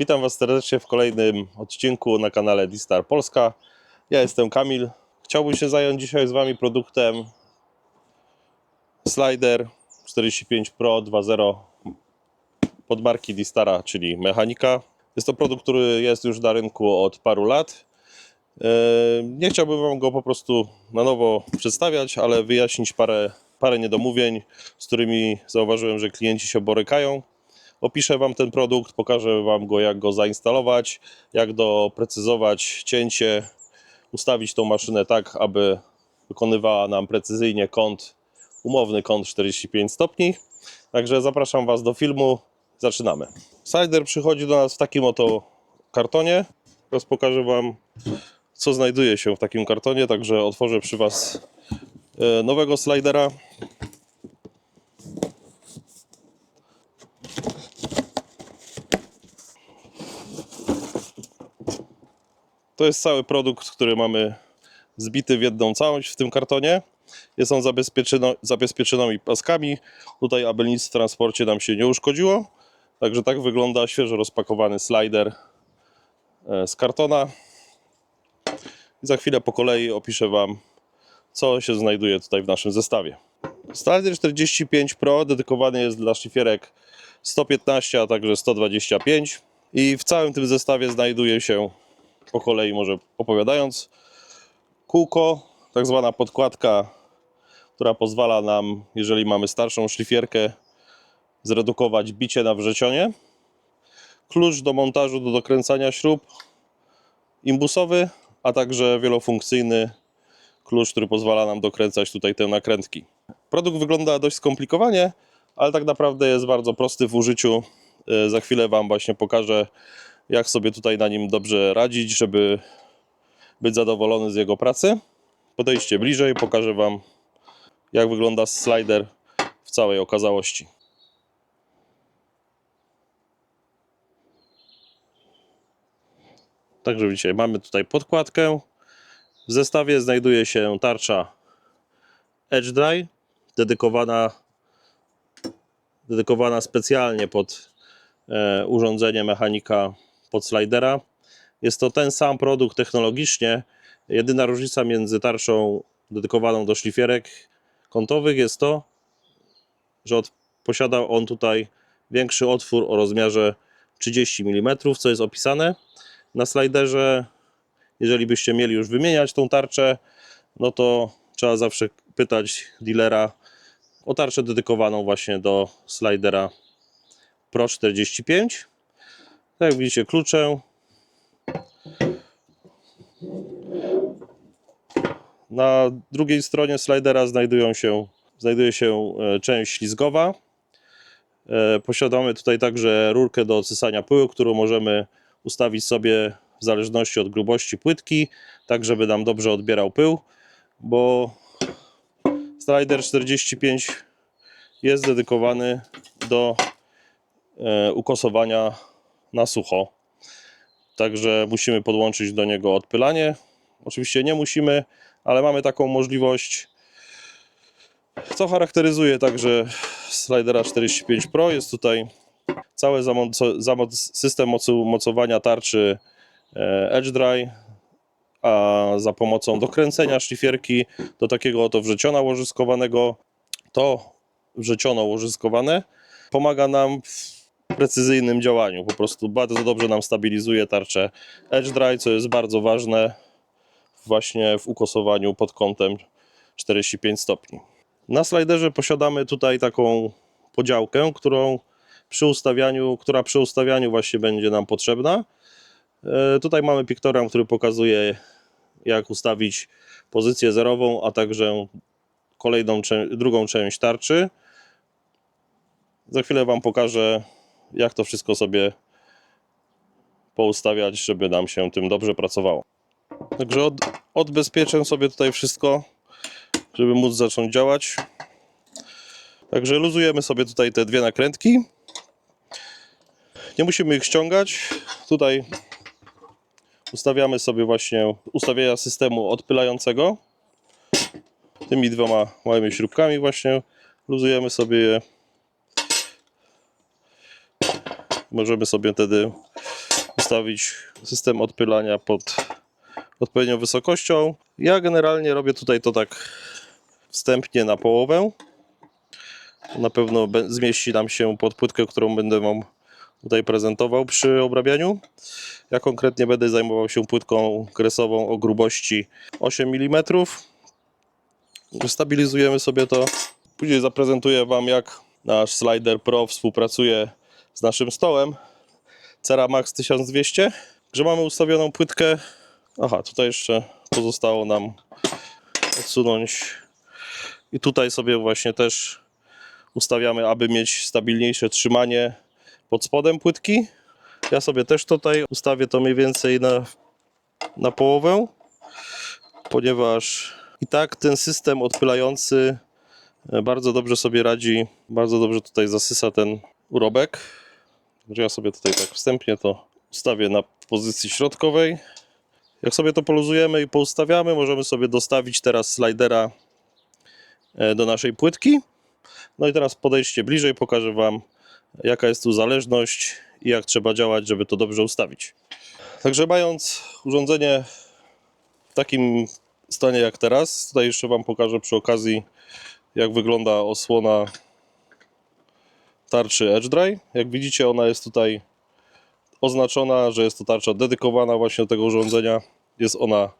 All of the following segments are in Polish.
Witam Was serdecznie w kolejnym odcinku na kanale D-Star Polska. Ja jestem Kamil. Chciałbym się zająć dzisiaj z Wami produktem Slider 45 Pro 2.0 pod marki D-Stara, czyli mechanika. Jest to produkt, który jest już na rynku od paru lat. Yy, Nie chciałbym Wam go po prostu na nowo przedstawiać, ale wyjaśnić parę, parę niedomówień, z którymi zauważyłem, że klienci się borykają. Opiszę Wam ten produkt, pokażę Wam go, jak go zainstalować, jak doprecyzować cięcie, ustawić tą maszynę tak, aby wykonywała nam precyzyjnie kąt, umowny kąt 45 stopni. Także zapraszam Was do filmu. Zaczynamy. Slider przychodzi do nas w takim oto kartonie. Teraz pokażę Wam, co znajduje się w takim kartonie. Także otworzę przy Was e, nowego slidera. To jest cały produkt, który mamy zbity w jedną całość w tym kartonie. Jest on zabezpieczony, zabezpieczonymi paskami. Tutaj, aby nic w transporcie nam się nie uszkodziło. Także tak wygląda świeżo rozpakowany slider e, z kartona. I za chwilę po kolei opiszę Wam, co się znajduje tutaj w naszym zestawie. Slider 45 Pro dedykowany jest dla szlifierek 115, a także 125. I w całym tym zestawie znajduje się po kolei może opowiadając. Kółko, tak zwana podkładka, która pozwala nam, jeżeli mamy starszą szlifierkę, zredukować bicie na wrzecionie. Klucz do montażu, do dokręcania śrub, imbusowy, a także wielofunkcyjny klucz, który pozwala nam dokręcać tutaj te nakrętki. Produkt wygląda dość skomplikowanie, ale tak naprawdę jest bardzo prosty w użyciu. Yy, Za chwilę Wam właśnie pokażę, jak sobie tutaj na nim dobrze radzić, żeby być zadowolony z jego pracy. Podejdźcie bliżej, pokażę Wam, jak wygląda slider w całej okazałości. Także widzicie, mamy tutaj podkładkę. W zestawie znajduje się tarcza Edge Dry, dedykowana, dedykowana specjalnie pod e, urządzenie mechanika pod slidera. Jest to ten sam produkt technologicznie. Jedyna różnica między tarczą dedykowaną do szlifierek kątowych jest to, że od, posiada on tutaj większy otwór o rozmiarze 30 mm, co jest opisane na sliderze. Jeżeli byście mieli już wymieniać tą tarczę, no to trzeba zawsze pytać dealera o tarczę dedykowaną właśnie do slidera Pro 45. Tak jak widzicie, kluczę. Na drugiej stronie slidera znajdują się, znajduje się e, część ślizgowa. E, Posiadamy tutaj także rurkę do odsysania pyłu, którą możemy ustawić sobie w zależności od grubości płytki, tak żeby nam dobrze odbierał pył, bo slider 45 jest dedykowany do e, ukosowania na sucho. Także musimy podłączyć do niego odpylanie. Oczywiście nie musimy, ale mamy taką możliwość. Co charakteryzuje także slidera 45 Pro jest tutaj cały system mocowania tarczy e, Edge Dry, a za pomocą dokręcenia szlifierki do takiego oto wrzeciona łożyskowanego. To wrzeciono łożyskowane pomaga nam w precyzyjnym działaniu. Po prostu bardzo dobrze nam stabilizuje tarczę Edge Dry, co jest bardzo ważne właśnie w ukosowaniu pod kątem 45 stopni. Na sliderze posiadamy tutaj taką podziałkę, którą przy ustawianiu, która przy ustawianiu właśnie będzie nam potrzebna. E, Tutaj mamy piktogram, który pokazuje jak ustawić pozycję zerową, a także kolejną, drugą część tarczy. Za chwilę Wam pokażę, jak to wszystko sobie poustawiać, żeby nam się tym dobrze pracowało. Także od, odbezpieczę sobie tutaj wszystko, żeby móc zacząć działać. Także luzujemy sobie tutaj te dwie nakrętki. Nie musimy ich ściągać. Tutaj ustawiamy sobie właśnie ustawienia systemu odpylającego. Tymi dwoma małymi śrubkami właśnie luzujemy sobie je. Możemy sobie wtedy ustawić system odpylania pod odpowiednią wysokością. Ja generalnie robię tutaj to tak wstępnie na połowę. Na pewno zmieści nam się pod płytkę, którą będę Wam tutaj prezentował przy obrabianiu. Ja konkretnie będę zajmował się płytką kresową o grubości 8 mm. Stabilizujemy sobie to. Później zaprezentuję Wam, jak nasz Slider Pro współpracuje z naszym stołem. Ceramax 1200. Że mamy ustawioną płytkę. Aha, tutaj jeszcze pozostało nam odsunąć. I tutaj sobie właśnie też ustawiamy, aby mieć stabilniejsze trzymanie pod spodem płytki. Ja sobie też tutaj ustawię to mniej więcej na, na połowę, ponieważ i tak ten system odpylający e, bardzo dobrze sobie radzi, bardzo dobrze tutaj zasysa ten urobek. Także ja sobie tutaj tak wstępnie to ustawię na pozycji środkowej. Jak sobie to poluzujemy i poustawiamy, możemy sobie dostawić teraz slidera e, do naszej płytki. No i teraz podejdźcie bliżej, pokażę Wam, jaka jest tu zależność i jak trzeba działać, żeby to dobrze ustawić. Także mając urządzenie w takim stanie jak teraz, tutaj jeszcze Wam pokażę przy okazji, jak wygląda osłona tarczy Edge Dry. Jak widzicie, ona jest tutaj oznaczona, że jest to tarcza dedykowana właśnie do tego urządzenia. Jest ona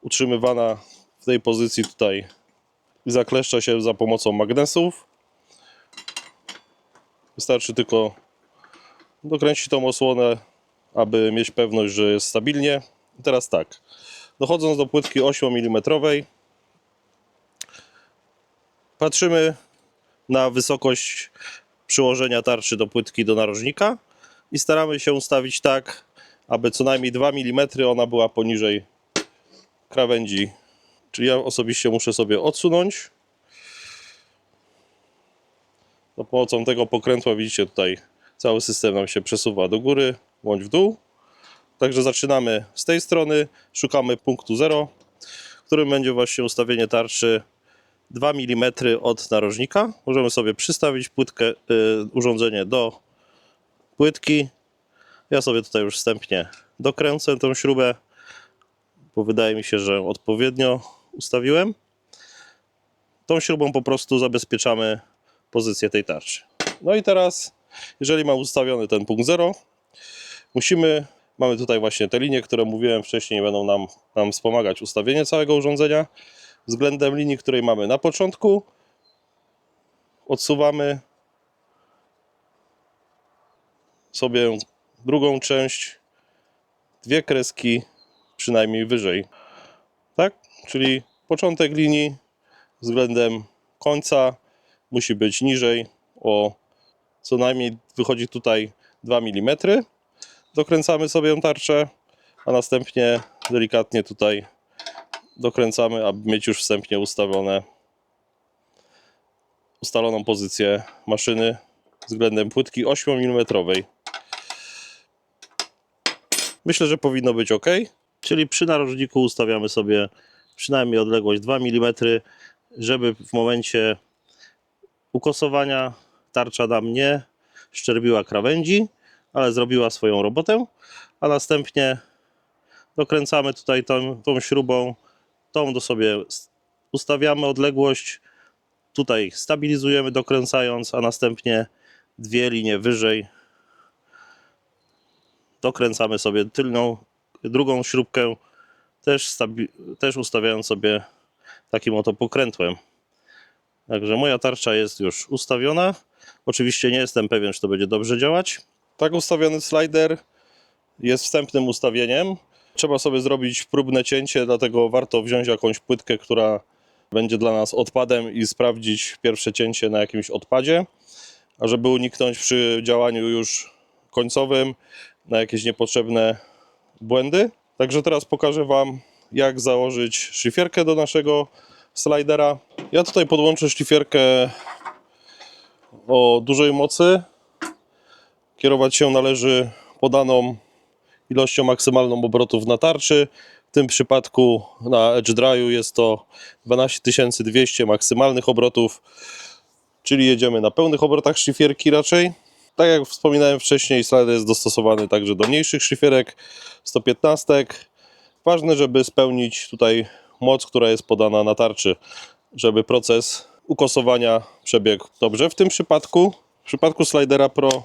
utrzymywana w tej pozycji tutaj i zakleszcza się za pomocą magnesów. Wystarczy tylko dokręcić tą osłonę, aby mieć pewność, że jest stabilnie. I teraz tak, dochodząc do płytki 8 mm, patrzymy na wysokość przyłożenia tarczy do płytki do narożnika i staramy się ustawić tak, aby co najmniej 2 mm ona była poniżej krawędzi. Czyli ja osobiście muszę sobie odsunąć. Za pomocą tego pokrętła widzicie tutaj cały system nam się przesuwa do góry bądź w dół. Także zaczynamy z tej strony, szukamy punktu 0, w którym będzie właśnie ustawienie tarczy 2 mm od narożnika. Możemy sobie przystawić płytkę, y, urządzenie do płytki. Ja sobie tutaj już wstępnie dokręcę tą śrubę, bo wydaje mi się, że odpowiednio ustawiłem. Tą śrubą po prostu zabezpieczamy pozycję tej tarczy. No i teraz, jeżeli mam ustawiony ten punkt 0, musimy, mamy tutaj właśnie te linie, które mówiłem wcześniej, będą nam, nam wspomagać ustawienie całego urządzenia. Względem linii, której mamy na początku, odsuwamy sobie drugą część, dwie kreski przynajmniej wyżej. Tak? Czyli początek linii względem końca musi być niżej o co najmniej wychodzi tutaj 2 mm. Dokręcamy sobie tarczę, a następnie delikatnie tutaj dokręcamy, aby mieć już wstępnie ustawione ustaloną pozycję maszyny względem płytki 8 mm. Myślę, że powinno być ok. Czyli przy narożniku ustawiamy sobie przynajmniej odległość 2 mm, żeby w momencie ukosowania tarcza nam nie szczerbiła krawędzi, ale zrobiła swoją robotę, a następnie dokręcamy tutaj tą, tą śrubą, tą do sobie ustawiamy odległość, tutaj stabilizujemy dokręcając, a następnie dwie linie wyżej dokręcamy sobie tylną, drugą śrubkę, też, też ustawiając sobie takim oto pokrętłem. Także moja tarcza jest już ustawiona. Oczywiście nie jestem pewien, czy to będzie dobrze działać. Tak ustawiony slider jest wstępnym ustawieniem. Trzeba sobie zrobić próbne cięcie, dlatego warto wziąć jakąś płytkę, która będzie dla nas odpadem i sprawdzić pierwsze cięcie na jakimś odpadzie, a żeby uniknąć przy działaniu już końcowym na jakieś niepotrzebne błędy. Także teraz pokażę Wam, jak założyć szlifierkę do naszego slidera. Ja tutaj podłączę szlifierkę o dużej mocy. Kierować się należy podaną ilością maksymalną obrotów na tarczy. W tym przypadku na Edge Dry'u jest to 12200 maksymalnych obrotów, czyli jedziemy na pełnych obrotach szlifierki raczej. Tak jak wspominałem wcześniej, slider jest dostosowany także do mniejszych szlifierek 115. Ważne, żeby spełnić tutaj moc, która jest podana na tarczy, żeby proces ukosowania przebiegł dobrze. W tym przypadku, w przypadku slidera Pro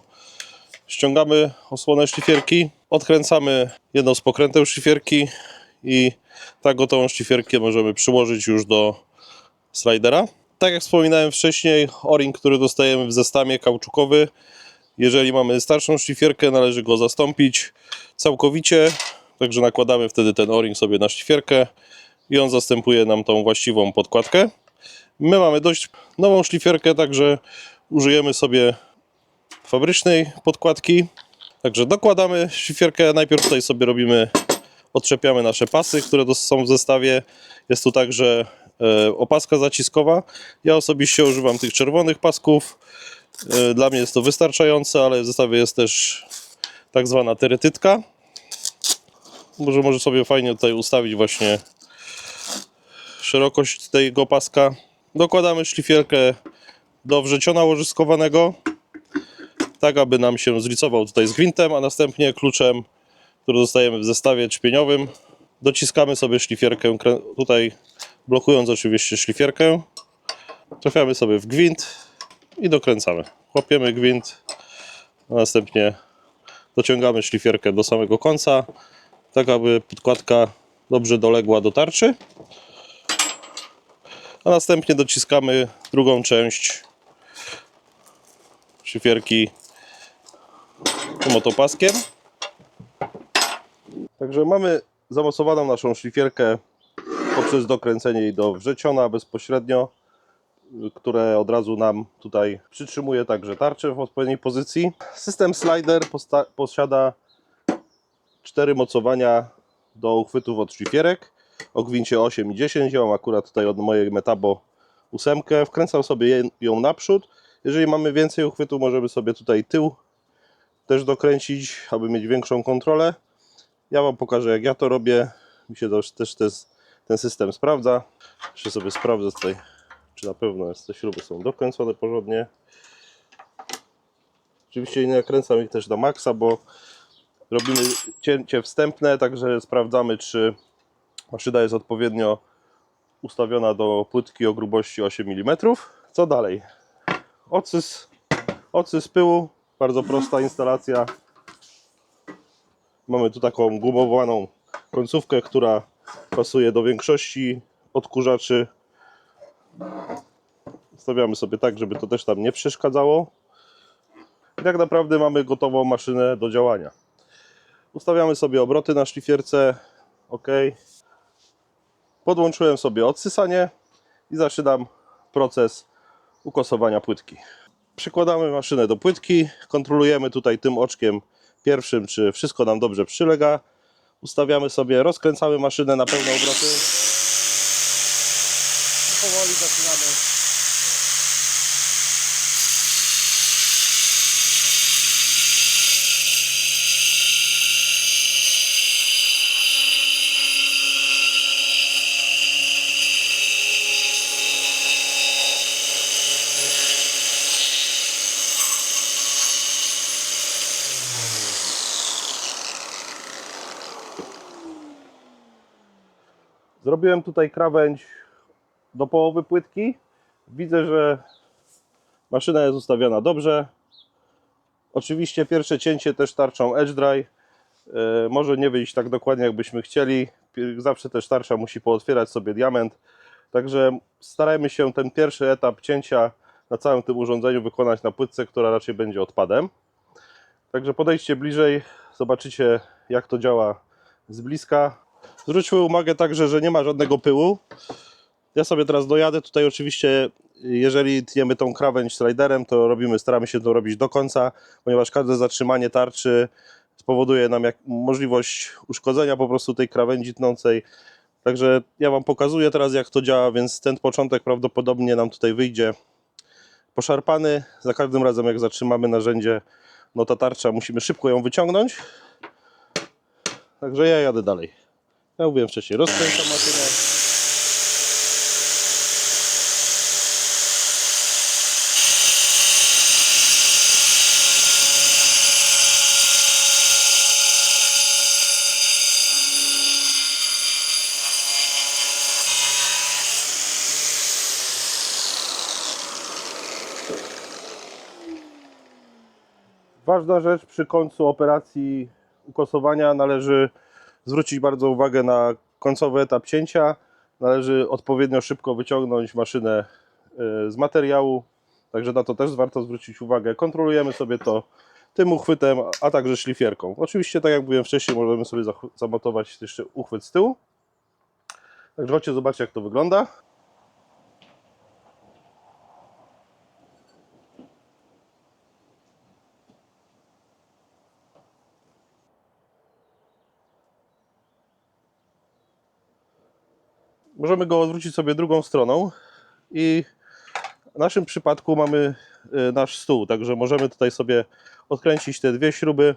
ściągamy osłonę szlifierki, odkręcamy jedną z pokręteł szlifierki i tak gotową szlifierkę możemy przyłożyć już do slidera. Tak jak wspominałem wcześniej, o-ring, który dostajemy w zestawie kauczukowy, jeżeli mamy starszą szlifierkę, należy go zastąpić całkowicie, także nakładamy wtedy ten o-ring sobie na szlifierkę i on zastępuje nam tą właściwą podkładkę. My mamy dość nową szlifierkę, także użyjemy sobie fabrycznej podkładki. Także dokładamy szlifierkę, najpierw tutaj sobie robimy, odczepiamy nasze pasy, które są w zestawie. Jest tu także e, opaska zaciskowa. Ja osobiście używam tych czerwonych pasków. E, Dla mnie jest to wystarczające, ale w zestawie jest też tak zwana teretytka. Może, może sobie fajnie tutaj ustawić właśnie szerokość tego paska. Dokładamy szlifierkę do wrzeciona łożyskowanego, tak aby nam się zlicował tutaj z gwintem, a następnie kluczem, który dostajemy w zestawie trzpieniowym, dociskamy sobie szlifierkę, tutaj blokując oczywiście szlifierkę, trafiamy sobie w gwint i dokręcamy. Łapiemy gwint, a następnie dociągamy szlifierkę do samego końca, tak aby podkładka dobrze doległa do tarczy. A następnie dociskamy drugą część szlifierki motopaskiem. Także mamy zamocowaną naszą szlifierkę poprzez dokręcenie jej do wrzeciona bezpośrednio, które od razu nam tutaj przytrzymuje także tarczę w odpowiedniej pozycji. System slider posiada cztery mocowania do uchwytów od szlifierek o gwincie 8 i 10. Ja mam akurat tutaj od mojej Metabo ósemkę. Wkręcam sobie ją naprzód. Jeżeli mamy więcej uchwytu, możemy sobie tutaj tył też dokręcić, aby mieć większą kontrolę. Ja Wam pokażę, jak ja to robię. Mi się też, ten, system sprawdza. Jeszcze sobie sprawdzę tutaj, czy na pewno te śruby są dokręcone porządnie. Oczywiście nie nakręcam ich też na maksa, bo robimy cięcie wstępne, także sprawdzamy, czy maszyna jest odpowiednio ustawiona do płytki o grubości 8 mm. Co dalej? Ocys, ocys pyłu, bardzo prosta instalacja. Mamy tu taką gumowaną końcówkę, która pasuje do większości odkurzaczy. Stawiamy sobie tak, żeby to też tam nie przeszkadzało. I tak naprawdę mamy gotową maszynę do działania. Ustawiamy sobie obroty na szlifierce. OK. Podłączyłem sobie odsysanie i zaczynam proces ukosowania płytki. Przykładamy maszynę do płytki, kontrolujemy tutaj tym oczkiem pierwszym, czy wszystko nam dobrze przylega. Ustawiamy sobie, rozkręcamy maszynę na pełne obroty. I powoli zaczynamy. Zrobiłem tutaj krawędź do połowy płytki. Widzę, że maszyna jest ustawiona dobrze. Oczywiście pierwsze cięcie też tarczą edge dry. E, Może nie wyjść tak dokładnie jakbyśmy chcieli. Zawsze też tarcza musi pootwierać sobie diament. Także starajmy się ten pierwszy etap cięcia na całym tym urządzeniu wykonać na płytce, która raczej będzie odpadem. Także podejdźcie bliżej, zobaczycie jak to działa z bliska. Zwróćmy uwagę także, że nie ma żadnego pyłu. Ja sobie teraz dojadę. Tutaj oczywiście, jeżeli tniemy tą krawędź sliderem, to robimy, staramy się to robić do końca, ponieważ każde zatrzymanie tarczy spowoduje nam jak, możliwość uszkodzenia po prostu tej krawędzi tnącej. Także ja Wam pokazuję teraz, jak to działa, więc ten początek prawdopodobnie nam tutaj wyjdzie poszarpany. Za każdym razem, jak zatrzymamy narzędzie, no ta tarcza, musimy szybko ją wyciągnąć. Także ja jadę dalej. Ja mówiłem wcześniej, rozkręca maszyna. Ważna rzecz przy końcu operacji ukosowania należy zwrócić bardzo uwagę na końcowy etap cięcia. Należy odpowiednio szybko wyciągnąć maszynę e, z materiału, także na to też warto zwrócić uwagę. Kontrolujemy sobie to tym uchwytem, a także szlifierką. Oczywiście, tak jak mówiłem wcześniej, możemy sobie zamontować jeszcze uchwyt z tyłu. Także chodźcie zobaczcie jak to wygląda. Możemy go odwrócić sobie drugą stroną i w naszym przypadku mamy y, nasz stół, także możemy tutaj sobie odkręcić te dwie śruby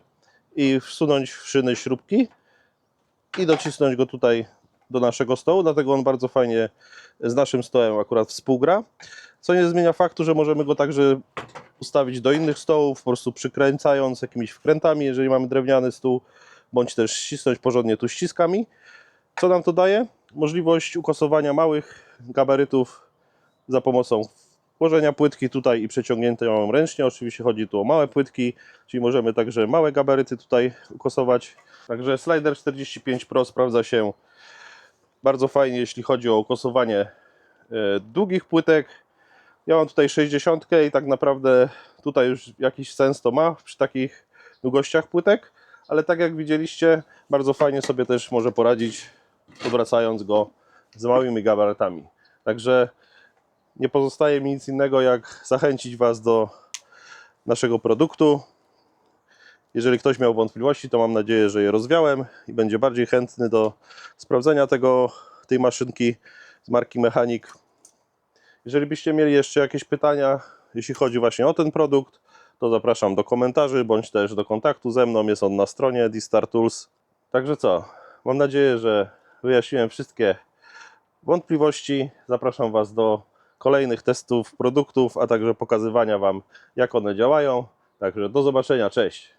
i wsunąć w szyny śrubki i docisnąć go tutaj do naszego stołu, dlatego on bardzo fajnie z naszym stołem akurat współgra, co nie zmienia faktu, że możemy go także ustawić do innych stołów, po prostu przykręcając jakimiś wkrętami, jeżeli mamy drewniany stół, bądź też ścisnąć porządnie tu ściskami. Co nam to daje? Możliwość ukosowania małych gabarytów za pomocą włożenia płytki tutaj i przeciągnięte ją ręcznie. Oczywiście chodzi tu o małe płytki, czyli możemy także małe gabaryty tutaj ukosować. Także Slider 45 Pro sprawdza się bardzo fajnie, jeśli chodzi o ukosowanie e, długich płytek. Ja mam tutaj 60 i tak naprawdę tutaj już jakiś sens to ma przy takich długościach płytek, ale tak jak widzieliście, bardzo fajnie sobie też może poradzić, obracając go z małymi gabarytami. Także nie pozostaje mi nic innego, jak zachęcić Was do naszego produktu. Jeżeli ktoś miał wątpliwości, to mam nadzieję, że je rozwiałem i będzie bardziej chętny do sprawdzenia tego, tej maszynki z marki Mechanik. Jeżeli byście mieli jeszcze jakieś pytania, jeśli chodzi właśnie o ten produkt, to zapraszam do komentarzy bądź też do kontaktu ze mną. Jest on na stronie D-Star Tools. Także co? Mam nadzieję, że wyjaśniłem wszystkie wątpliwości. Zapraszam Was do kolejnych testów produktów, a także pokazywania Wam, jak one działają. Także do zobaczenia. Cześć!